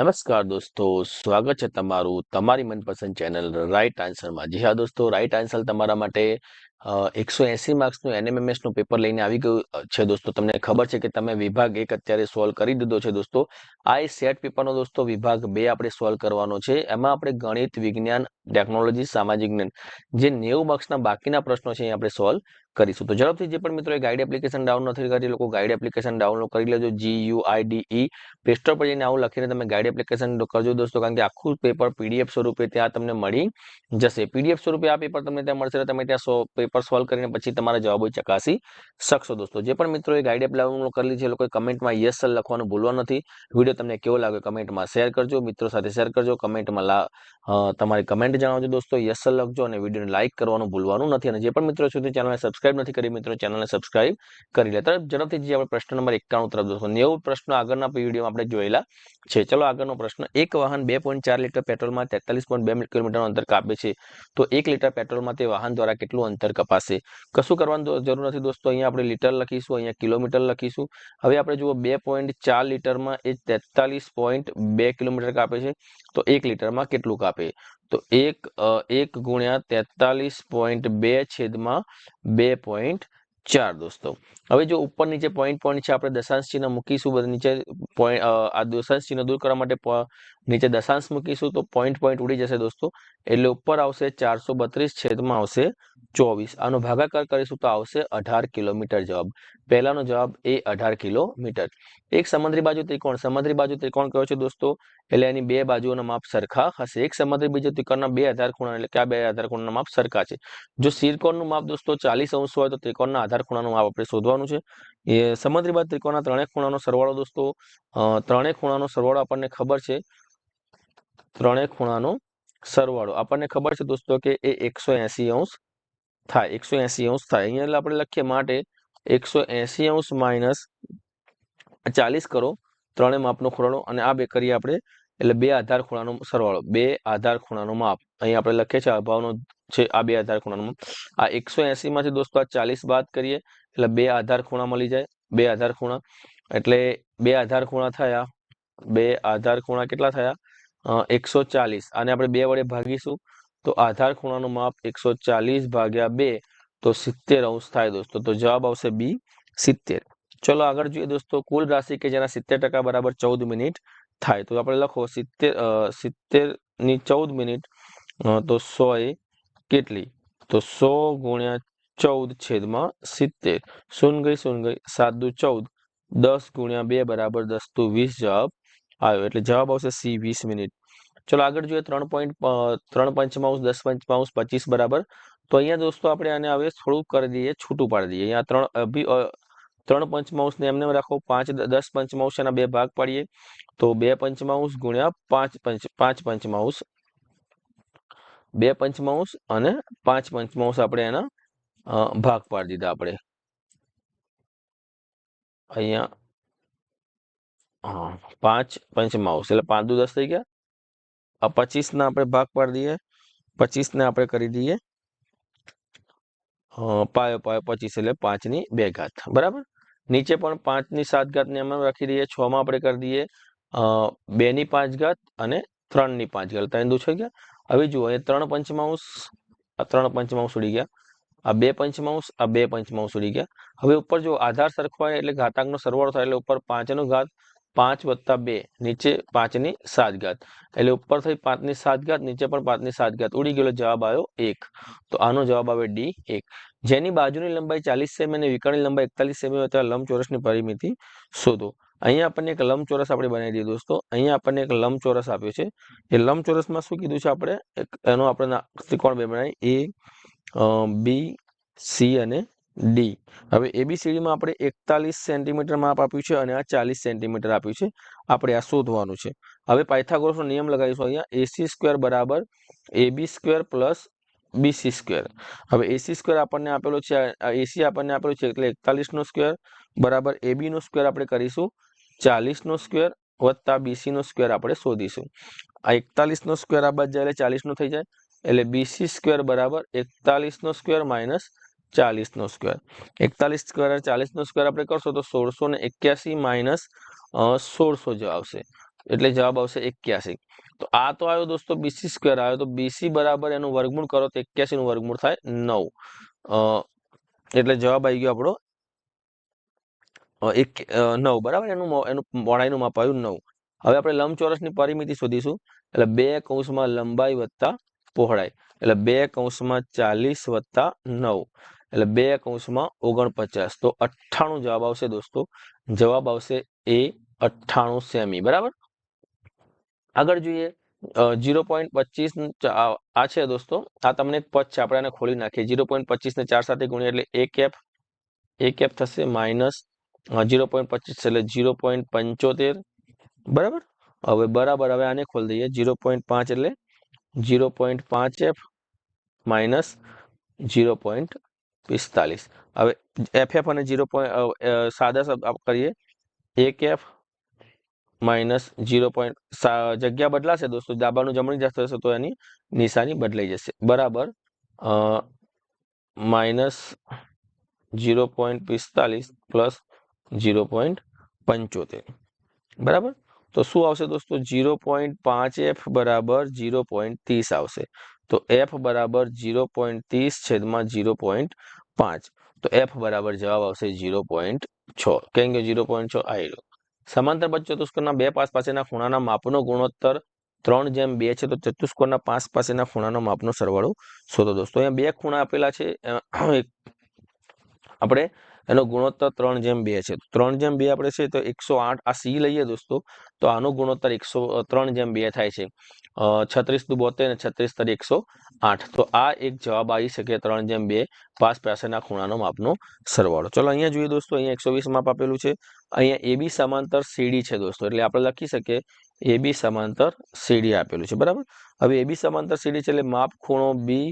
નમસ્કાર દોસ્તો, સ્વાગત છે તમારું તમારી મનપસંદ ચેનલ રાઈટ આન્સરમાં જી હા દોસ્તો રાઈટ આન્સર તમારા માટે એકસો એસી માર્ક્સનું એનએમએમએસનું પેપર લઈને આવી ગયું છે દોસ્તો. તમને ખબર છે કે તમે વિભાગ એક અત્યારે સોલ્વ કરી દીધો છે દોસ્તો. આ સેટ પેપરનો દોસ્તો વિભાગ બે આપણે સોલ્વ કરવાનો છે. એમાં આપણે ગણિત, વિજ્ઞાન, ટેકનોલોજી, સામાજિક જ્ઞાન, જે નેવું માર્ક્સના બાકીના પ્રશ્નો છે એ આપણે સોલ્વ કરીશું. તો ઝડપથી જે પણ મિત્રો ગાઈડ એપ્લિકેશન ડાઉનલોડ નથી કરી લોકો ગાઈડ એપ્લિકેશન ડાઉનલોડ કરી લેજો G U I D E play store પર જઈને આવું લખીને તમે ગાઈડ એપ્લિકેશન કરજો દોસ્તો, કારણ કે આખું પેપર પીડીએફ સ્વરૂપે ત્યાં તમને મળી જશે. પીડીએફ સ્વરૂપે આ પેપર તમને ત્યાં મળશે તમે ત્યાં પેપર સોલ્વ કરીને પછી તમારા જવાબો ચકાસી શકશો દોસ્તો. જે પણ મિત્રોએ ગાઈડ એપ ડાઉનલોડ કરેલી છે લોકોએ કમેન્ટમાં યસ સર લખવાનું ભૂલવા નથી. વીડિયો તમને કેવો લાગે કમેન્ટમાં શેર કરજો, મિત્રો સાથે શેર કરજો, કમેન્ટમાં તમારી કમેન્ટ જણાવજો દોસ્તો યસ સર લખજો અને વિડીયોને લાઇક કરવાનું ભૂલવાનું નથી. અને જે પણ મિત્રો સુધી ચેનલને સબસ્ક્રાઇબ નથી કરી, મિત્રો ચેનલને સબસ્ક્રાઇબ કરી લે. તરફ ઝડપથી જે આપણે પ્રશ્ન નંબર એકાણું તરફ દોસ્તો, નેવું પ્રશ્નો આગળના વિડીયોમાં આપણે જોયેલા છે. ચલો આગળનો પ્રશ્ન, એક વાહન બે પોઈન્ટ ચાર લીટર પેટ્રોલમાં તેતાલીસ પોઈન્ટ બે કિલોમીટરનું અંતર કાપે છે, તો એક લીટર પેટ્રોલમાં તે વાહન દ્વારા કેટલું અંતર કપાશે? કશું કરવાનું જરૂર નથી દોસ્તો, અહીંયા આપણે લીટર લખીશું, અહીંયા કિલોમીટર લખીશું. હવે આપણે જુઓ, બે પોઈન્ટ ચાર લીટરમાં એ તેતાલીસ પોઈન્ટ બે કિલોમીટર કાપે છે, તો એક લીટરમાં કેટલું કાપે? તો એક એક ગુણ્યા તેતાલીસ પોઈન્ટ બે છેદમાં બે પોઈન્ટ ચાર દોસ્તો. હવે જો ઉપર નીચે પોઈન્ટ પોઈન્ટ છે, આપણે દશાંશ ચિહ્ન મૂકીશું નીચે પોઈન્ટ આ દશાંશ ચિહ્ન દૂર કરવા માટે નીચે દશાંશ મૂકીશું તો પોઈન્ટ પોઈન્ટ ઉડી જશે દોસ્તો. એટલે ઉપર આવશે ચારસો બત્રીસ છેદમાં આવશે ચોવીસ. આનો ભાગાકાર કરીશું તો આવશે અઢાર કિલોમીટર જવાબ. પહેલાનો જવાબ એ અઢાર કિલોમીટર. એક સમુદ્રી બાજુ ત્રિકોણ. સમુદ્રી બાજુ ત્રિકોણ કયો છે દોસ્તો? એટલે એની બે બાજુઓના માપ સરખા હશે. એક સમુદ્રી બીજો ત્રિકોણના બે આધાર ખૂણા, એટલે કે આ બે આધાર ખૂણાના માપ સરખા છે. જો શિરકોણનું માપ દોસ્તો ચાલીસ અંશ હોય તો ત્રિકોણના આધાર ખૂણાનું માપ આપણે શોધવાનું છે. એ સમાંતરી બાદ ત્રિકોણના ત્રણેય ખૂણાનો સરવાળો દોસ્તો ત્રણેય ખૂણાનો સરવાળો આપણને ખબર છે. ત્રણેય ખૂણાનો સરવાળો. આપણને ખબર છે દોસ્તો કે એ એકસો એસી અંશ થાય. એકસો એસી અંશ થાય. અહીંયા આપણે લખીએ માટે એકસો એસી અંશ માઇનસ ચાલીસ કરો. ત્રણેય માપનો ખૂણાનો અને આ બે કરીએ આપણે એટલે બે આધાર ખૂણાનો સરવાળો, બે આધાર ખૂણાનો માપ. અહીંયા આપણે લખીએ છીએ અભાવનો છે આ બે આધાર ખૂણાનો આ એકસો એસી માંથી દોસ્તો આ ચાલીસ બાદ કરીએ, એટલે બે આધાર ખૂણા મળી જાય, બે આધાર ખૂણા. એટલે બે આધાર ખૂણા થયા, બે આધાર ખૂણા કેટલા થયા? એકસો ચાલીસ. આને આપણે બે વડે ભાગીશું, તો આધાર ખૂણાનું માપ એકસો ચાલીસ ભાગ્યા બે, તો સિત્તેર અંશ થાય દોસ્તો. તો જવાબ આવશે બી સિત્તેર. ચલો આગળ જોઈએ દોસ્તો, કુલ રાશિ કે જેના સિત્તેર ટકા બરાબર ચૌદ મિનિટ થાય. તો આપણે લખો સિત્તેર સિત્તેરની ચૌદ મિનિટ તો સો એ કેટલી? તો સો ગુણ્યા ચૌદ છેદમાં સિત્તેર. શૂન ગઈ શૂન ગઈ, સાત દુ ચૌદ. દસ ગુણ્યા બે બરાબર દસ દુ વીસ જવાબ આવ્યો. એટલે જવાબ આવશે સી, વીસ મિનિટ. ચલો આગળ જોઈએ ત્રણ પોઈન્ટ ત્રણ પંચમાંશ, દસ પંચમાંશ, પચીસ બરાબર. તો અહીંયા દોસ્તો આપણે આને હવે થોડુંક કરી દઈએ, છૂટું પાડી દઈએ. અહીંયા ત્રણ અભી ત્રણ પંચમાંશ ને એમને રાખો, પાંચ દસ પંચમાંશ એના બે ભાગ પાડીએ, તો બે પંચમાંશ ગુણ્યા પાંચ પંચ, પાંચ પંચમાંશ. બે પંચમાંશ અને પાંચ પંચમાંશ આપણે એના ભાગ પાડી દીધા આપણે. અહીંયા હા પાંચ પંચમાંશ, એટલે પાંચ દુ દસ થઈ ગયા. આ પચીસ ના આપણે ભાગ પાડી દઈએ પચીસ ને આપણે કરી દઈએ. પાયો પાયો પચીસ એટલે પાંચની બે ઘાત, બરાબર? નીચે પણ પાંચની સાત ઘાત ને રાખી દઈએ છ માં આપણે કરી દઈએ બે ની પાંચ ઘાત અને ત્રણની પાંચ ઘાત. ત્રણ દુ ગયા? હવે જુઓ ત્રણ પંચમાંશ ત્રણ પંચમાંશ ઉડી ગયા, આ બે પંચમાંશ, આ બે પંચમાંશ ઉડી ગયા. હવે ઉપર જો આધાર સરખવાય એટલે ઘાતાંકનો સરવાળો થાય એટલે ઉપર પાંચનો ઘાત, પાંચ વત્તા બે, નીચે પાંચની સાત ઘાત. એટલે ઉપર થઈ પાંચની સાત ઘાત, નીચે પણ પાંચની સાત ઘાત. ઉડી ગયેલો જવાબ આવ્યો એક. તો આનો જવાબ આવે ડી એક. જેની બાજુની લંબાઈ ચાલીસ સેમી અને વિકર્ણની લંબાઈ એકતાલીસ સેમી હોય ત્યાં લંબચોરસની પરિમિતિ શોધો. અહીંયા આપણને એક લંબચોરસ આપણે બનાવી દઈએ દોસ્તો. અહીંયા આપણને એક લંબચોરસ આપ્યો છે. એ લંબચોરસમાં શું કીધું છે આપણે? એનો આપણે ત્રિકોણ બે બનાવી. એ બી, સી અને ડી. હવે એબીસીડીમાં આપણે એકતાલીસ સેન્ટીમીટર માપ આપ્યું છે અને આ ચાલીસ સેન્ટીમીટર આપ્યું છે. આપણે આ શોધવાનું છે. હવે પાયથાગોરસનો નિયમ લગાવીશું અહીંયા. એસી સ્ક્વેર બરાબર AB square plus BC square હવે એસી સ્ક્વેર આપણને આપેલો છે એસી આપણને આપેલો છે એટલે એકતાલીસનો સ્ક્વેર બરાબર એબીનો સ્ક્વેર આપણે કરીશું ચાલીસનો સ્ક્વેર વત્તા બીસીનો સ્ક્વેર આપણે શોધીશું. આ એકતાલીસનો સ્ક્વેર આ બાદ જાય એટલે ચાલીસનો થઈ જાય, એટલે બીસી સ્ક્વેર બરાબર એકતાલીસનો સ્ક્વેર માઇનસ ચાલીસનો સ્ક્વેર એકતાલીસ સ્ક્વેર ચાલીસનો સ્કવેર આપણે કરશો તો સોળસો ને એક્યાસી માઇનસ સોળસો જવાબ આવશે. એટલે જવાબ આવશે એક્યાસી. તો આ તો આવ્યો દોસ્તો બીસી સ્ક્વેર આવ્યો. તો બીસી બરાબર એનું વર્ગમૂળ કરો તો એક્યાસી નું વર્ગમૂળ થાય નવ. એટલે જવાબ આવી ગયો આપણો. એક નવ. બરાબર? એનું એનું પહોળાઈનું માપ આવ્યું નવ. હવે આપણે લંબચોરસની પરિમિતિ શોધીશું. એટલે બે કૌંસમાં લંબાઈ વત્તા પહોળાઈ. એટલે બે કૌંસમાં ચાલીસ વત્તા નવ. એટલે બે કૌંસમાં ઓગણપચાસ. તો અઠ્ઠાણું જવાબ આવશે દોસ્તો. જવાબ આવશે એ અઠ્ઠાણું સેમી. બરાબર? આગળ જોઈએ જીરો પોઈન્ટ પચીસ આ છે દોસ્તો. આ તમને એક પદ છે, આપણે એને ખોલી નાખીએ. જીરો પોઈન્ટ પચીસને ચાર સાથે ગુણીએ એટલે એક એફ એક એફ થશે માઇનસ જીરો પોઈન્ટ પચીસ એટલે જીરો પોઈન્ટ પંચોતેર. બરાબર? હવે બરાબર, હવે આને ખોલી દઈએ. જીરો પોઈન્ટ પાંચ એટલે જીરો પોઈન્ટ પાંચ એફ માઇનસ જીરો પોઈન્ટ પિસ્તાલીસ. હવે એફ એફ અને જીરો પોઈન્ટ સાદા કરીએ. એક એફ માઇનસ જીરો પોઈન્ટ જગ્યા બદલાશે દોસ્તો, ડાબાનું જમણી જશે તો એની નિશાની બદલાઈ જશે. બરાબર? માઇનસ જીરો પોઈન્ટ પિસ્તાલીસ પ્લસ જીરો પોઈન્ટ પંચોતેર. બરાબર? તો શું આવશે દોસ્તો? જીરો પોઈન્ટ પાંચ એફ બરાબર જીરો પોઈન્ટ ત્રીસ આવશે. તો એફ બરાબર જીરો પોઈન્ટ ત્રીસ છેદમાં જીરો પોઈન્ટ પાંચ. તો એફ બરાબર જવાબ આવશે જીરો પોઈન્ટ છ. કેમ કે જીરો પોઈન્ટ છ આવી સમાંતર બચ ચતુષ્કોણના બે પાસ પાસેના ખૂણાના માપનો ગુણોત્તર ત્રણ જેમ બે છે, તો ચતુષ્કોણના પાંચ પાસેના ખૂણાનો માપનો સરવાળો શોધો દોસ્તો. અહીંયા બે ખૂણા આપેલા છે આપણે એનો ગુણોત્તર ત્રણ જેમ બે છે. ત્રણ જેમ બે આપણે છે, તો એકસો આઠ. આ સી લઈએ દોસ્તો. તો આનો ગુણોત્તર એકસો ત્રણ જેમ બે થાય છે. છત્રીસ દુ બોતેર અને છત્રીસ તરી એકસો આઠ. તો આ એક જવાબ આવી શકે ત્રણ જેમ બે પાસ પાસેના ખૂણાનો માપનો સરવાળો. ચલો અહીંયા જોઈએ દોસ્તો, અહીંયા એકસો વીસ માપ આપેલું છે. અહીંયા એ બી સમાંતર સીડી છે દોસ્તો, એટલે આપણે લખી શકીએ એ બી સમાંતર સીડી આપેલું છે, બરાબર? હવે એ બી સમાંતર સીડી છે એટલે માપ ખૂણો બી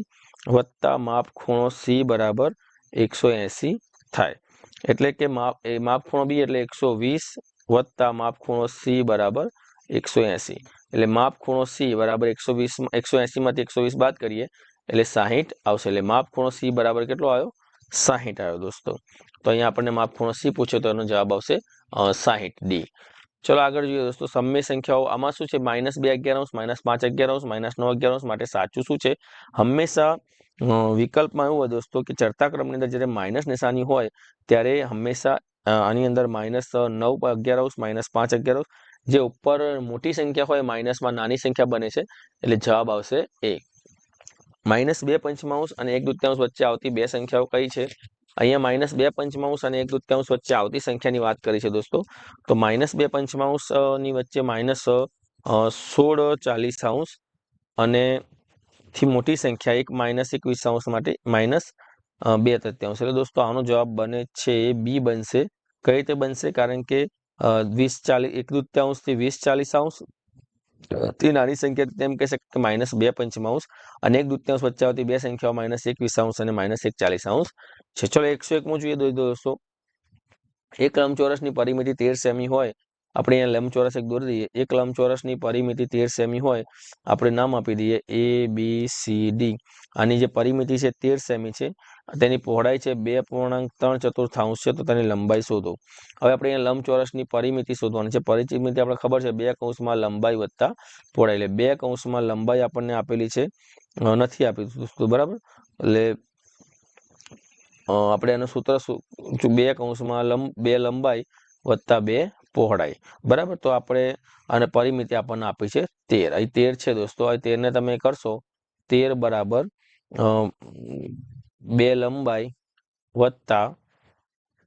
વત્તા માપ ખૂણો સી બરાબર એકસો એંસી થાય. એટલે કે માપ, એ માપ ખૂણો બી એટલે એકસો વીસ વત્તા માપ ખૂણો સી બરાબર એકસો એસી એટલે માપ ખૂણો સી બરાબર એકસો વીસ એકસો એસી માંથી એકસો વીસ બાદ કરીએ એટલે સાહીઠ આવશે એટલે માપ ખૂણો સી બરાબર કેટલો આવ્યો સાહીઠ આવ્યો દોસ્તો તો અહીંયા આપણને માપ ખૂણો સી પૂછ્યો તો એનો જવાબ આવશે સાહીઠ ડી. ચલો આગળ જોઈએ દોસ્તો સમય સંખ્યાઓ આમાં શું છે? માઇનસ બે અગિયાર અંશ, માઇનસ પાંચ અગિયાર અંશ, માઇનસ નવ અગિયાર અંશ માટે સાચું શું છે? હંમેશા વિકલ્પમાં એવું હોય દોસ્તો કે ચડતા ક્રમની અંદર જ્યારે માઇનસ નિશાની હોય, ત્યારે હંમેશા આની અંદર માઇનસ નવ અગિયાર માઇનસ પાંચ, અગિયાર જે ઉપર મોટી સંખ્યા હોય, માઇનસમાં નાની સંખ્યા બને છે, એટલે જવાબ આવશે એ. માઇનસ બે પંચમાંશ અને એક દૂત્યાંશ વચ્ચે આવતી બે સંખ્યાઓ કઈ છે? અહીંયા માઇનસ બે પંચમાંશ અને એક દૂત્યાંશ વચ્ચે આવતી સંખ્યાની વાત કરી છે દોસ્તો. તો માઇનસ બે પંચમાંશની વચ્ચે માઇનસ સોળ ચાલીસ અંશ અને થી મોટી સંખ્યા એક માઇનસ એકવીસ અંશ માટે, માઇનસ બે તૃત્યાંશ એટલે દોસ્તો, આનો જવાબ બને છે બી બનશે. કઈ રીતે બનશે? કારણ કે વીસ ચાલીસ એક દૃત્યાંશથી વીસ ચાલીસ અંશ તે નાની સંખ્યા તેમ કહી શકે કે માઇનસ બે પંચમાંશ અને એક દૃત્યાંશ વચ્ચે આવતી બે સંખ્યાઓ માઇનસ એક અંશ અને માઇનસ એક ચાલીસ અંશ. છે ચલો એકસો એકમાં જોઈએ દોસ્તો. એક લંબચોરસની પરિમિતિ તેર સેમી હોય આપણે અહીંયા લંબચોરસ એક દોરી દઈએ. એક લંબચોરસની પરિમિતિ તેર સેમી હોય, આપણે નામ આપી દઈએ એ બી સી ડી આની જે પરિમિતિ છે તેર સેમી છે, તેની પહોળાઈ છે બે પૂર્ણાંક ત્રણ ચતુર્થાંશ છે, તો તેની લંબાઈ શોધો. હવે આપણે અહીંયા લંબચોરસની પરિમિતિ શોધવાની છે. પરિમિતિ આપણે ખબર છે બે કૌંસમાં લંબાઈ વત્તા પહોળાઈ. એટલે બે કૌંસમાં લંબાઈ આપણને આપેલી છે નથી આપી બરાબર? એટલે આપણે એનું સૂત્ર બે કૌંસમાં લંબ, બે લંબાઈ વત્તા બે પહોળાઈ. બરાબર? તો આપણે અને પરિમિતિ આપણને આપી છે તેર. અહીં તેર છે દોસ્તો. અહીં તેરને તમે કરશો, તેર બરાબર બે લંબાઈ વત્તા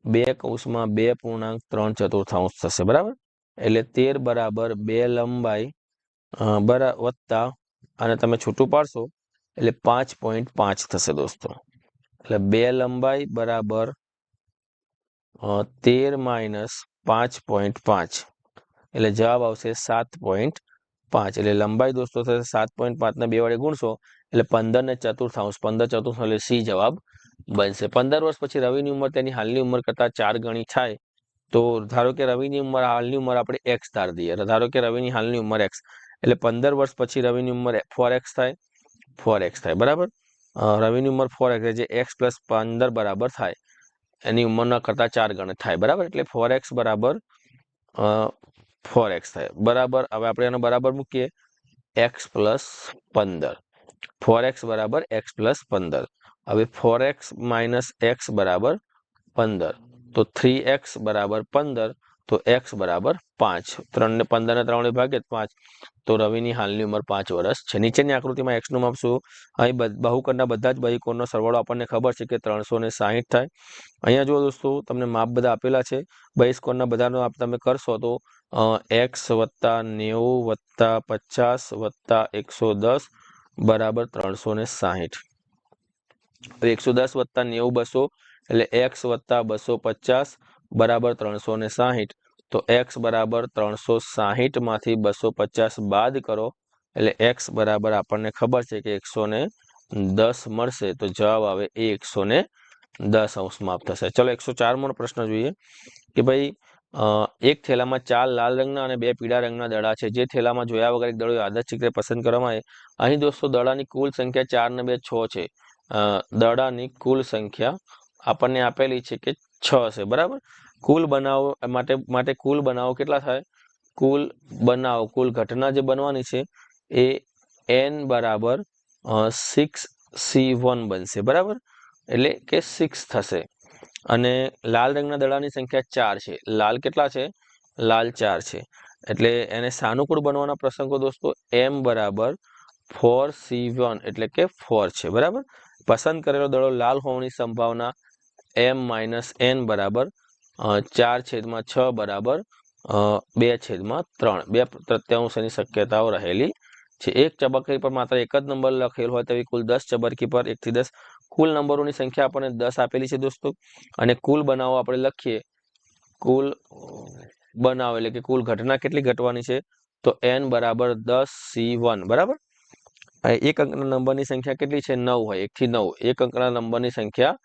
બે કૌંસમાં બે પૂર્ણાંક ત્રણ ચતુર્થાંશ થશે. બરાબર? એટલે તેર બરાબર બે લંબાઈ બરા, વત્તા અને તમે છૂટું પાડશો એટલે પાંચ પોઈન્ટ પાંચ થશે દોસ્તો. એટલે બે લંબાઈ બરાબર તેર માઇનસ પાંચ પોઈન્ટ પાંચ. એટલે જવાબ આવશે સાત પોઈન્ટ પાંચ. એટલે લંબાઈ દોસ્તો થશે સાત પોઈન્ટ પાંચને બે વડે ગુણશો, એટલે પંદર ને ચતુર્થાંશ પંદર ચતુર્થાંશ એટલે સી જવાબ બનશે. પંદર વર્ષ પછી રવિની ઉંમર તેની હાલની ઉંમર કરતા ચાર ગણી થાય. તો ધારો કે રવિની ઉંમર, હાલની ઉંમર આપણે એક્સ ધાર દઈએ. ધારો કે રવિની હાલની ઉંમર એક્સ. એટલે પંદર વર્ષ પછી રવિની ઉંમર ફોર એક્સ થાય. ફોર એક્સ થાય. બરાબર? રવિની ઉંમર ફોર એક્સ જે એક્સ પ્લસ પંદર બરાબર થાય. એની ઉંમરના કરતા ચાર ગણે થાય, બરાબર? એટલે ફોર એક્સ બરાબર ફોર એક્સ થાય. બરાબર, હવે આપણે એનો બરાબર મૂકીએ. એક્સ પ્લસ પંદર. ફોર એક્સ બરાબર એક્સ પ્લસ પંદર. હવે ફોર એક્સ માઇનસ એક્સ બરાબર પંદર. તો થ્રી એક્સ બરાબર પંદર. તો એક્સ બરાબર પાંચ. ત્રણ ને પંદર ને ત્રણ ભાગે પાંચ. તો રવિની હાલની ઉંમર પાંચ વર્ષ છે. નીચેની આકૃતિમાં એક્સનું માપ શું? અહીં બહુકરના બધા જ બહિકોણનો સરવાળો આપણને ખબર છે કે ત્રણસો ને સાહીઠ થાય. અહીંયા જુઓ દોસ્તો, તમને માપ બધા આપેલા છે. બહિષ્કોણના બધાનો આપ તમે કરશો તો એક્સ વત્તા નેવું વત્તા પચાસ વત્તા એકસો દસ બરાબર ત્રણસો ને સાહીઠ. એકસો દસ વત્તા નેવું બસો એટલે એક્સ વત્તા બસો પચાસ બરાબર ત્રણસો ને સાહીઠ. તો એક્સ બરાબર ત્રણસો સાહીઠમાંથી બસો પચાસ બાદ કરો. એટલે એક્સ બરાબર આપણને ખબર છે કે એકસો ને દસ મળશે. તો જવાબ આવે એ એકસો ને દસ અંશ માપ થશે. ચલો એકસો ચારમો પ્રશ્ન જોઈએ. કે ભાઈ એક થેલામાં ચાર લાલ રંગના અને બે પીળા રંગના દડા છે. જે થેલામાં જોયા વગર એક દડો યાદચ્છિક રીતે પસંદ કરવામાં આવે. અહીં દોસ્તો દડાની કુલ સંખ્યા ચાર ને બે છ છે. દડાની કુલ સંખ્યા આપણને આપેલી છે કે છ છે, બરાબર? કુલ બનાવો, માટે માટે કુલ બનાવો કેટલા થાય? કુલ બનાવો, કુલ ઘટના જે બનવાની છે એ એન બરાબર સિક્સ સી વન બનશે, બરાબર? એટલે કે સિક્સ થશે. અને લાલ રંગના દડાની સંખ્યા ચાર છે. લાલ કેટલા છે? લાલ ચાર છે. એટલે એને સાનુકૂળ બનવાના પ્રસંગો દોસ્તો એમ બરાબર ફોર સી વન એટલે કે ફોર છે, બરાબર? પસંદ કરેલો દડો લાલ હોવાની સંભાવના એમ માઇનસ એન બરાબર ચાર છેદમાં છ બરાબર બે છેદમાં ત્રણ. બે પ્રત્યાંશની શક્યતાઓ રહેલી છે. એક ચબરકી પર માત્ર એક જ નંબર લખેલ હોય તેવી કુલ દસ ચબરકી પર એકથી દસ. કુલ નંબરોની સંખ્યા આપણને દસ આપેલી છે દોસ્તો. અને કુલ બનાવો આપણે લખીએ. કુલ બનાવો એટલે કે કુલ ઘટના કેટલી ઘટવાની છે? તો એન બરાબર દસ સી વન. બરાબર? એક અંકના નંબરની સંખ્યા કેટલી છે? નવ હોય. એકથી નવ. એક અંકના નંબરની સંખ્યા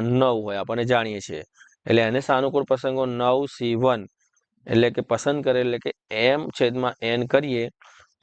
નવ હોય આપણને જાણીએ છીએ. એટલે એને સાનુકૂળ પ્રસંગો નવ સી વન એટલે કે પસંદ કરે એટલે કે એમ છેદમાં એન કરીએ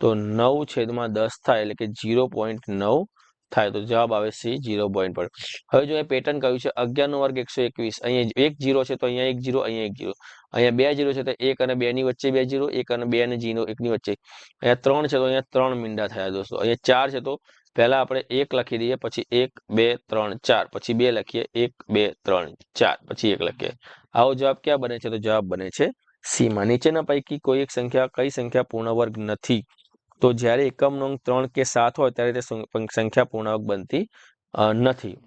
તો નવ છેદમાં દસ થાય એટલે કે જીરો પોઈન્ટ નવ થાય. તો જવાબ આવે સી જીરો પોઈન્ટ પર. હવે જો એ પેટર્ન કહ્યું છે, અગિયારનો વર્ગ એકસો એકવીસ, અહીંયા એક જીરો છે તો અહીંયા એક જીરો અહીંયા એક જીરો અહીંયા બે જીરો છે તો એક અને બે ની વચ્ચે બે જીરો એક અને બે અને જીરો એકની વચ્ચે. અહીંયા ત્રણ છે તો અહીંયા ત્રણ મીંડા થયા દોસ્તો. અહીંયા ચાર છે તો પહેલા આપણે એક લખી દઈએ, પછી એક, બે, ત્રણ, ચાર, પછી બે લખીએ, એક, બે, ત્રણ, ચાર, પછી એક લખીએ. આવો જવાબ ક્યાં બને છે? તો જવાબ બને છે સીમાં. નીચેના પૈકી કોઈ એક સંખ્યા, કઈ સંખ્યા પૂર્ણ વર્ગ નથી. તો જ્યારે એકમનો અંક ત્રણ કે સાત હોય ત્યારે તે સંખ્યા પૂર્ણાંક બનતી નથી.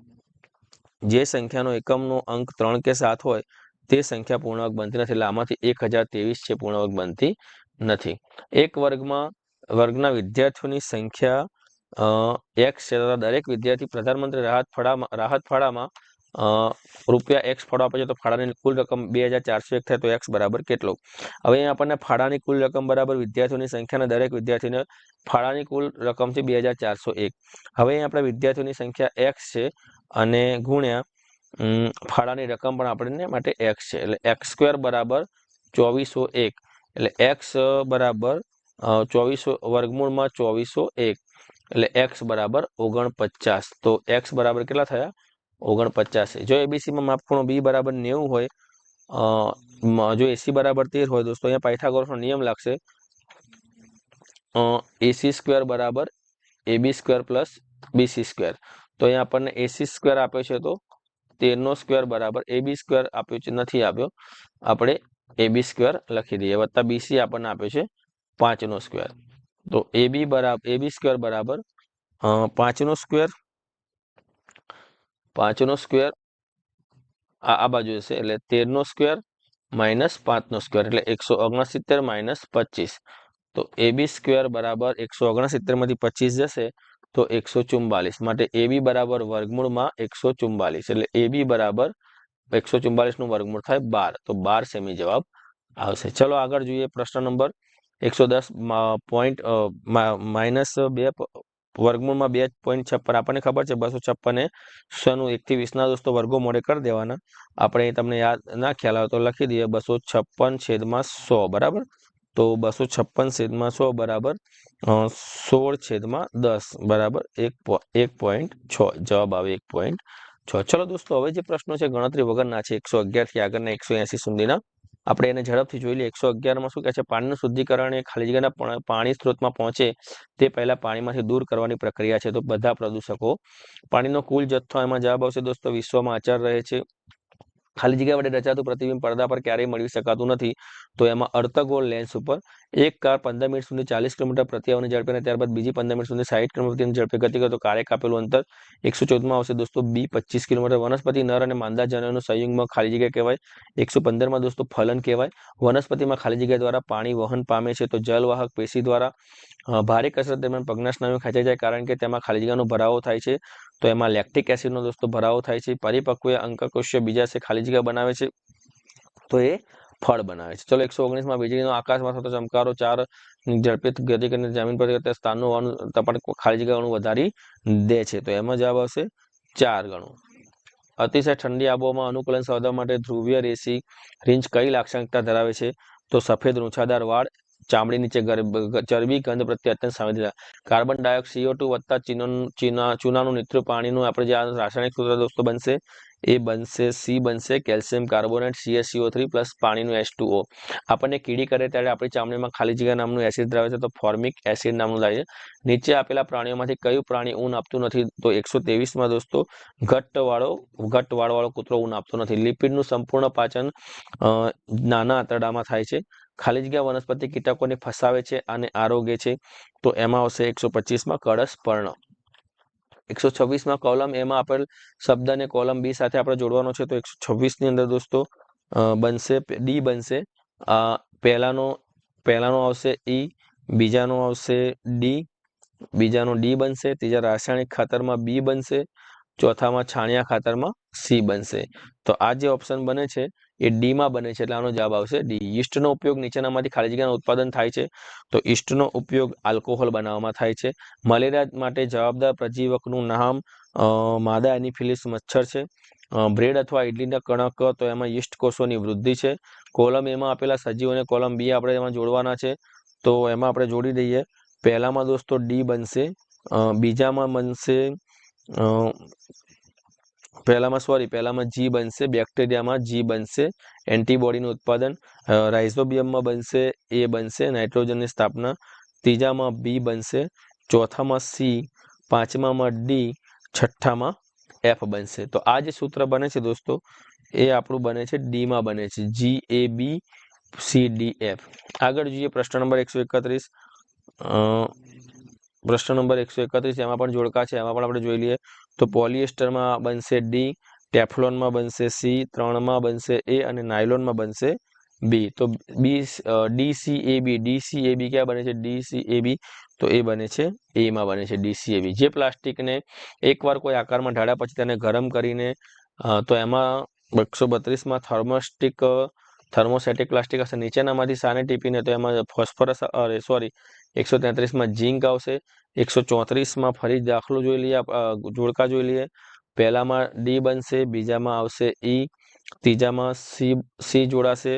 જે સંખ્યાનો એકમનો અંક ત્રણ કે સાત હોય તે સંખ્યા પૂર્ણાંક બનતી નથી. એટલે આમાંથી એક હજાર ત્રેવીસ છે પૂર્ણાંક બનતી નથી. એક વર્ગમાં, વર્ગના વિદ્યાર્થીઓની સંખ્યા એક્સ છે દરેક વિદ્યાર્થી પ્રધાનમંત્રી રાહત ફળામાં, રાહત ફાળામાં રૂપિયા એક્સ ફાળો આપે છે તો ફાળાની કુલ રકમ બે હજાર ચારસો એક થાય તો એક્સ બરાબર કેટલો? હવે આપણને ફાળાની કુલ રકમ બરાબર વિદ્યાર્થીઓની સંખ્યાના દરેક વિદ્યાર્થીને ફાળાની કુલ રકમ છે બે હજાર ચારસો એક. હવે આપણે વિદ્યાર્થીઓની સંખ્યા એક્સ છે અને ગુણ્યા ફાળાની રકમ પણ આપણને માટે એક્સ છે. એટલે એક્સ સ્ક્વેર બરાબર ચોવીસો એક. એટલે એક્સ બરાબર ચોવીસો વર્ગમૂળમાં ચોવીસો એક. એટલે એક્સ બરાબર ઓગણપચાસ. તો એક્સ બરાબર કેટલા થયા? ઓગણપચાસ. જો એબીસીમાં માપખૂણો બી બરાબર નેવું હોય અ, જો એસી બરાબર તેર હોય દોસ્તો અહીંયા પાયથાગોરસનો નિયમ લાગશે. એસી સ્ક્વેર બરાબર AB square plus BC square તો અહીંયા આપણને એસી સ્ક્વેર આપ્યો છે તો તેરનો સ્ક્વેર બરાબર એબી સ્ક્વેર આપ્યો છે નથી આપ્યો. આપણે એબી સ્ક્વેર લખી દઈએ. વત્તા બીસી આપણને આપ્યો છે પાંચનો સ્ક્વેર તો એબી બરાબર એબી સ્ક્વેર બરાબર. પાંચનો સ્ક્વેર પાંચનો સ્ક્વેર, આ આ બાજુ હશે એટલે તેરનો સ્ક્વેર માઇનસ પાંચનો સ્ક્વેર એટલે એકસો ઓગણસિત્તેર માઇનસ પચીસ. તો એબી સ્ક્વેર બરાબર એકસો ઓગણસિત્તેરમાંથી પચીસ જશે તો એકસો ચુમ્બાલીસ માટે એબી બરાબર વર્ગમૂળમાં એકસો ચુમ્બાલીસ એટલે એબી બરાબર એકસો ચુમ્બાલીસનું વર્ગમૂળ થાય બાર. તો બાર સેમી જવાબ આવશે. ચલો આગળ જોઈએ પ્રશ્ન નંબર એકસો દસ પોઈન્ટ માઇનસ બે વર્ગમૂળમાં બે પોઈન્ટ છપ્પન. આપણને ખબર છે બસો છપ્પને સોનું એકથી વીસના દોસ્તો વર્ગો મોડે કરી દેવાના. આપણે તમને યાદ ના ખ્યાલ આવે તો લખી દઈએ બસો છપ્પન છેદમાં સો, બરાબર? તો બસો છપ્પન છેદમાં સો બરાબર સોળ છેદમાં દસ, બરાબર? એક એક પોઈન્ટ છ, જવાબ આવે એક પોઈન્ટ છ. ચલો દોસ્તો, હવે જે પ્રશ્નો છે ગણતરી વગરના છે, એકસો અગિયારથી આગળના એકસો એસી સુધીના. આપણે એને ઝડપથી જોઈ લઈએ. એકસો અગિયારમાં શું કહે છે? પાણીનું શુદ્ધિકરણ એ ખાલી જગ્યાના પાણી સ્ત્રોતમાં પહોંચે તે પહેલા પાણીમાંથી દૂર કરવાની પ્રક્રિયા છે. તો બધા પ્રદૂષકો, પાણીનો કુલ જથ્થો એમાં જવાબ આવશે દોસ્તો વિશ્વમાં આચાર રહે છે. ખાલી જગ્યા વડે રચાતું પ્રતિબિંબ પડદા પર ક્યારેય મેળવી શકાતું નથી. તો એમાં અર્ધગોળ લેન્સ ઉપર એક કાર પંદર મિનિટ સુધી ચાલીસ કિલોમીટર પ્રતિ આવરની ઝડપે અને ત્યારબાદ બીજી પંદર મિનિટ સુધી સાઠ કિલોમીટર ઝડપે ગતિ કરે તો કારે કાપેલું અંતર એકસો ચૌદમાં આવશે. દોસ્તો, બી પચીસ કિલોમીટર. વનસ્પતિ નર અને માંદા જનોનું સંયુગમાં ખાલી જગ્યા કહેવાય. એકસો પંદરમાં દોસ્તો ફલન કહેવાય. વનસ્પતિમાં ખાલી જગ્યા દ્વારા પાણી વહન પામે છે તો જલવાહક પેશી દ્વારા ભારે કસરત દરમિયાન પગના સ્નાયુ ખેંચાઈ જાય કારણ કે તેમાં ખાલી જગ્યાનો ભરાવો થાય છે. તો એમાં લેક્ટિક એસિડનો દોસ્તો ભરાવો થાય છે. પરિપક્વ અંકકોષ્ય બીજા છે ખાલી જગ્યા બનાવે છે. તો એ ફળ બનાવે છે. ચલો એકસો ઓગણીસમાં વીજળીનો આકાશમાં થતો ચમકારો ચાર ઝડપી ગતિ કરીને જમીન પર સ્થાનનું હવાનું તપણ ખાલી જગ્યાનું વધારી દે છે. તો એમાં જવાબ આવશે ચાર ગણું. અતિશય ઠંડી આબોહવામાં અનુકૂલન સાધવા માટે ધ્રુવીય રેસી રીંચ કઈ લાક્ષણિકતા ધરાવે છે? તો સફેદ રૂંછાદાર વાળ, ચામડી નીચે ચરબી ગંધ પ્રત્યે અત્યંત સંવેદનશીલ કાર્બન ડાયોક્સાઇડ, સીઓ ટુ વત્તા ચીનોનું- ચીના, ચૂનાનું નિત્ર પાણીનું આપણે જે રાસાયણિક સૂત્ર દોસ્તો બનશે એ બનશે, સી બનશે, calcium carbonate CSCO three plus પાણીનું એસ ટુ ઓ આપણને કીડી કરે ત્યારે આપણી ચામડીમાં ખાલી જગ્યા નામનું એસિડ ધરાવે છે, તો ફોર્મિક એસિડ નામનું થાય છે. નીચે આપેલા પ્રાણીઓમાંથી કયું પ્રાણી ઊન આપતું નથી, તો એકસો ત્રેવીસમાં દોસ્તો ઘટ્ટવાળો ઘટ્ટવાળવાળો કૂતરો ઊન આપતો નથી. લિપિડનું સંપૂર્ણ પાચન નાના આંતરડામાં થાય છે. ખાલી જગ્યા વનસ્પતિ કીટકોને ફસાવે છે અને આરોગ્ય છે, તો એમાં આવશે એકસો પચીસમાં કળશ પર્ણ. એકસો છવ્વીસમાં કોલમ એમાં આપેલ શબ્દને કોલમ બી સાથે આપણે જોડવાનો છે, તો એકસો છવ્વીસની અંદર દોસ્તો બનશે, ડી બનશે. પહેલાનો પહેલાનો આવશે ઈ, બીજાનો આવશે ડી, બીજાનો ડી બનશે, ત્રીજા રાસાયણિક ખાતરમાં બી બનશે ચોથામાં છાણિયા ખાતરમાં સી બનશે. તો આ જે ઓપ્શન બને છે, એ ડીમાં બને છે, એટલે આનો જવાબ આવશે ડી ઈસ્ટનો ઉપયોગ નીચેનામાંથી ખાલી જગ્યાનું ઉત્પાદન થાય છે, તો ઈસ્ટનો ઉપયોગ આલ્કોહોલ બનાવવામાં થાય છે. મલેરિયા માટે જવાબદાર પ્રજીવકનું નામ માદા એનિફિલિસ મચ્છર છે. બ્રેડ અથવા ઇડલીના કણક, તો એમાં યીસ્ટ કોષોની વૃદ્ધિ છે. કોલમ એમાં આપેલા સજીવોને કોલમ બી આપણે એમાં જોડવાના છે. તો એમાં આપણે જોડી દઈએ. પહેલામાં દોસ્તો ડી બનશે બીજામાં બનશે પહેલામાં સોરી પહેલામાં જી બનશે બેક્ટેરિયામાં જી બનશે એન્ટીબોડીનું ઉત્પાદન રાઇઝોબિયમમાં બનશે, એ બનશે નાઇટ્રોજનની સ્થાપના, ત્રીજામાં બી બનશે, ચોથામાં સી પાંચમામાં ડી છઠ્ઠામાં એફ બનશે. તો આ જે સૂત્ર બને છે દોસ્તો, એ આપણું બને છે ડીમાં બને છે. G A B C D F આગળ જોઈએ પ્રશ્ન નંબર એકસો એકત્રીસ. પ્રશ્ન નંબર એકસો એકત્રીસ એમાં પણ જોડકા છે, એમાં પણ આપણે જોઈ લઈએ તો પોલિએસ્ટરમાં બનશે ડી, ટેફલોનમાં બનશે સી, ત્રણમાં બનશે એ અને નાયલોનમાં બનશે બી. તો B D C A B D C A B ક્યાં બને છે? ડી સી એ બી તો એ બને છે, એમાં બને છે ડી સી એ બી જે પ્લાસ્ટિકને એકવાર કોઈ આકારમાં ઢાળ્યા પછી તેને ગરમ કરીને તો એમાં એકસો બત્રીસમાં થર્મોસ્ટિક થર્મોસેટિક પ્લાસ્ટિક હશે. નીચેનામાંથી સાને ટીપીને તો એમાં ફોસ્ફરસ સોરી એકસો તેત્રીસમાં ઝીંક આવશે. એકસો ચોત્રીસમાં ફરી દાખલો જોઈ લઈએ જોડકા જોઈ લઈએ. પહેલામાં ડી બનશે, બીજામાં આવશે ઈ, ત્રીજામાં સી સી જોડાશે,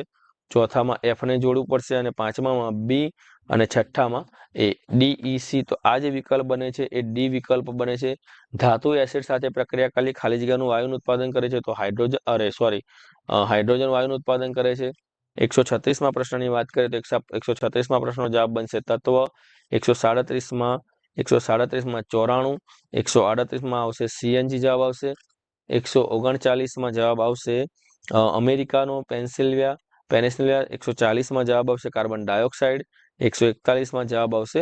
ચોથામાં એફને જોડવું પડશે અને પાંચમામાં બી અને છઠ્ઠામાં એ. ડી, ઈ, સી તો આ જે વિકલ્પ બને છે એ ડી વિકલ્પ બને છે. ધાતુ એસિડ સાથે પ્રક્રિયા કરી ખાલી જગ્યાનું વાયુનું ઉત્પાદન કરે છે તો હાઇડ્રોજન અરે, સોરી હાઇડ્રોજન વાયુનું ઉત્પાદન કરે છે. એકસો છત્રીસમાં પ્રશ્નની વાત કરીએ તો એકસો એકસો છત્રીસમાં પ્રશ્નનો જવાબ બનશે તત્વ, એકસો સાડત્રીસમાં એકસો સાડત્રીસમાં ચોરાણું, એકસો આડત્રીસમાં આવશે સીએનજી જવાબ આવશે, એકસો ઓગણચાલીસમાં જવાબ આવશે અમેરિકાનો પેન્સિલ્વિયા પેનિસિલિયા એકસો ચાલીસમાં જવાબ આવશે કાર્બન ડાયોક્સાઇડ, એકસો એકતાલીસમાં જવાબ આવશે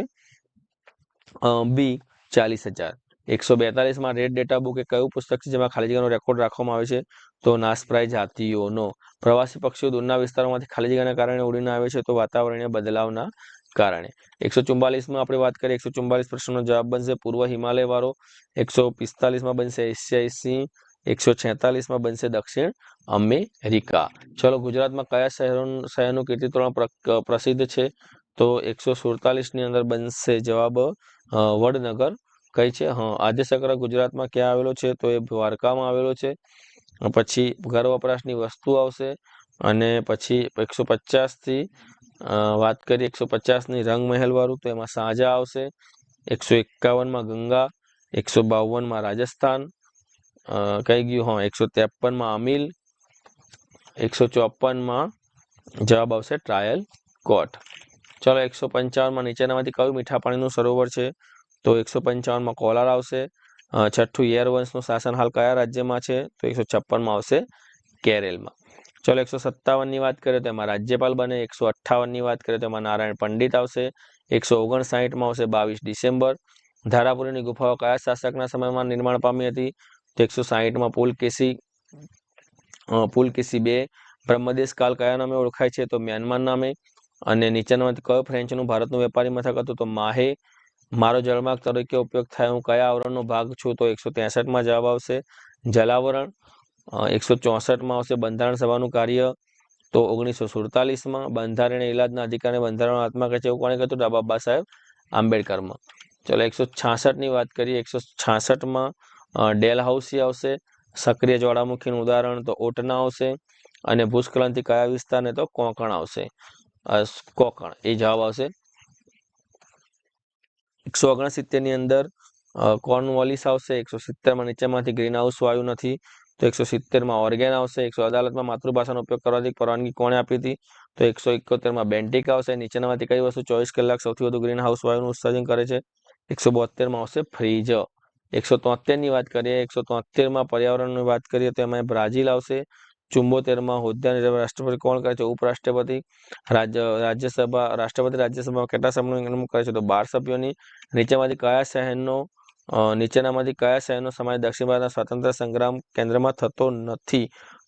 બી, ચાલીસ હજાર. એકસો બેતાલીસમાં રેડ ડેટા બુક એ કયું પુસ્તક છે જેમાં ખાલી જગ્યાનો રેકોર્ડ રાખવામાં આવે છે? તો નાસપ્રાય જાતિઓનો. પ્રવાસી પક્ષીઓ દૂરના વિસ્તારોમાંથી ખાલી જગ્યાના કારણે ઉડીને આવે છે, તો વાતાવરણીય બદલાવના કારણે. એકસો ચુમ્બાલીસમાં આપણે વાત કરીએ, એકસો ચુમ્બાલીસ પ્રશ્નનો જવાબ બનશે પૂર્વ હિમાલય વાળો એકસો પિસ્તાલીસમાં બનશે એશિયાઈ એકસો છેતાલીસમાં બનશે દક્ષિણ અમેરિકા. ચલો, ગુજરાતમાં કયા શહેરો, શહેરનું કીર્તિતોરણ પ્ર- પ્રસિદ્ધ છે? તો એકસો સુડતાલીસની અંદર બનશે જવાબ વડનગર. કઈ છે? હા આદ્યશંકર ગુજરાતમાં ક્યાં આવેલો છે? તો એ દ્વારકામાં આવેલો છે. પછી ઘર વપરાશની વસ્તુ આવશે અને પછી એકસો પચાસથી વાત કરીએ એકસો પચાસની રંગ મહેલ તો એમાં સાજા આવશે, એકસો એકાવનમાં ગંગા, એકસો બાવનમાં રાજસ્થાન કહી ગયું? હા, એકસો ત્રેપનમાં અમિલ, એકસો ચોપનમાં જવાબ આવશે ટ્રાયલ કોર્ટ ચલો, એકસો પંચાવનમાં નીચેનામાંથી કયું મીઠા પાણીનું સરોવર છે? તો એકસો પંચાવનમાં કોલાર આવશે છઠ્ઠું યર વંશનું શાસન હાલ કયા રાજ્યમાં છે? તો એકસો છપ્પનમાં આવશે કેરેલમાં. ચલો, એકસો સત્તાવનની વાત કરીએ તો એમાં રાજ્યપાલ બને, એકસો અઠ્ઠાવનની વાત કરીએ તો એમાં નારાયણ પંડિત આવશે, એકસો ઓગણસાઠમાં આવશે બાવીસ ડિસેમ્બર. ધારાપુરીની ગુફાઓ કયા શાસકના સમયમાં નિર્માણ પામી હતી? તો એકસો સાહીઠમાં પુલકેસી પુલકેશી બે. બ્રહ્મદેશ કાલ કયા નામે ઓળખાય છે? તો મ્યાનમાર નામે. અને નીચેનામાંથી કયો ફ્રેન્ચનું ભારતનું વેપારી મથક હતું? તો માહે. મારો જળમાર્ગ તરીકે ઉપયોગ થાય, હું કયા આવરણનો ભાગ છું તો એકસો ત્રેસઠમાં જવાબ આવશે જલાવરણ. એકસો ચોસઠમાં આવશે બંધારણ સભાનું કાર્ય. તો ઓગણીસો સુડતાલીસમાં બંધારણીય ઇલાજના અધિકારને બંધારણ આત્મા કહે છે એવું કોણે કહ્યું તો બાબા સાહેબ આંબેડકરમાં. ચલો, એકસો છાસઠની વાત કરીએ. એકસો છાસઠમાં ડેલ હાઉસી આવશે. સક્રિય જ્વાળામુખીનું ઉદાહરણ તો ઓટના આવશે. અને ભૂસ્ખલનથી કયા વિસ્તારને તો કોંકણ આવશે? કોંકણ. એ જવાબ આવશે એકસો ઓગણસિત્તેરની અંદર કોર્નવોલિસ આવશે, એકસો સિત્તેરમાં નીચેમાંથી ગ્રીન હાઉસ વાયુ નથી, તો એકસો સિત્તેરમાં ઓર્ગેન આવશે, એકસો અદાલતમાં માતૃભાષાનો ઉપયોગ કરવાથી પરવાનગી કોણે આપી હતી? તો એકસો એકોતેરમાં બેન્ટિક આવશે, નીચેનામાંથી કઈ વસ્તુ ચોવીસ કલાક સૌથી વધુ ગ્રીન હાઉસ વાયુનું ઉત્સર્જન કરે છે? એકસો બોતેરમાં આવશે ફ્રીજ એકસો તોતેરની વાત કરીએ, એકસો તોતેરમાં પર્યાવરણની વાત કરીએ તો એમાં બ્રાઝિલ આવશે ચુંબોતેરમાં હોદ્દાની રાષ્ટ્રપતિ કોણ કરે છે? ઉપરાષ્ટ્રપતિ, રાજ્ય, રાજ્યસભા, રાષ્ટ્રપતિ રાજ્યસભામાં કેટલા સભ્યોની નિમણૂક કરે છે? તો બાર સભ્યોની. નીચેમાંથી કયા શહેરનો નીચેનામાંથી કયા શહેરનો સમાજ દક્ષિણ ભારતના સ્વાતંત્ર્ય સંગ્રામ કેન્દ્રમાં થતો નથી?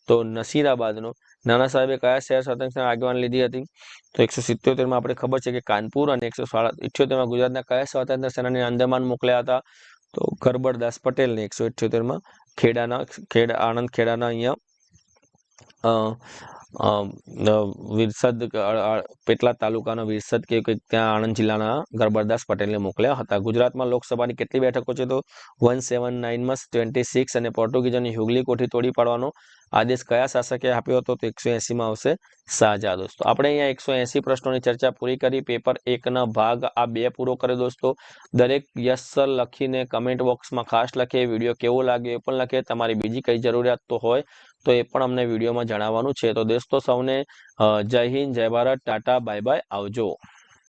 તો નસીરાબાદનો. નાના સાહેબે કયા શહેર સ્વાતંત્ર્ય આગેવાન લીધી હતી? તો એકસો સિત્યોતેરમાં આપણે ખબર છે કે કાનપુર અને એકસો ઇઠ્યોતેરમાં ગુજરાતના કયા સ્વાતંત્ર્ય સેનાની અંદમાન મોકલ્યા હતા? તો ગરબડદાસ પટેલને એકસો ઇઠ્યોતેરમાં ખેડાના, ખેડ, આણંદ ખેડાના અહીંયા વિરસદ પેટલા તાલુકાનો વિરસદ કે ત્યાં આણંદ જિલ્લાના ગરબરદાસ પટેલને મોકલ્યા હતા. ગુજરાતમાં લોકસભાની કેટલી બેઠકો છે તો વન સેવન નાઇનમાં ટ્વેન્ટી સિક્સ અને પોર્ટુગીઝોની હુગલી કોઠી તોડી પાડવાનો આદેશ કયા શાસકે આપ્યો હતો તો એકસો એંસીમાં આવશે સાજા દોસ્તો, આપણે અહીંયા એકસો એંસી પ્રશ્નોની ચર્ચા પૂરી કરી. પેપર એકના ભાગ આ બે પૂરો કર્યો. દોસ્તો, દરેક યસ લખીને કમેન્ટ બોક્સમાં ખાસ લખે. વીડિયો કેવો લાગ્યો એ પણ લખે. તમારી બીજી કઈ જરૂરિયાત તો હોય તો એ પણ અમને વિડીયોમાં જણાવવાનું છે. તો દોસ્તો સૌને જય હિન્દ, જય ભારત, ટાટા, બાય બાય, આવજો.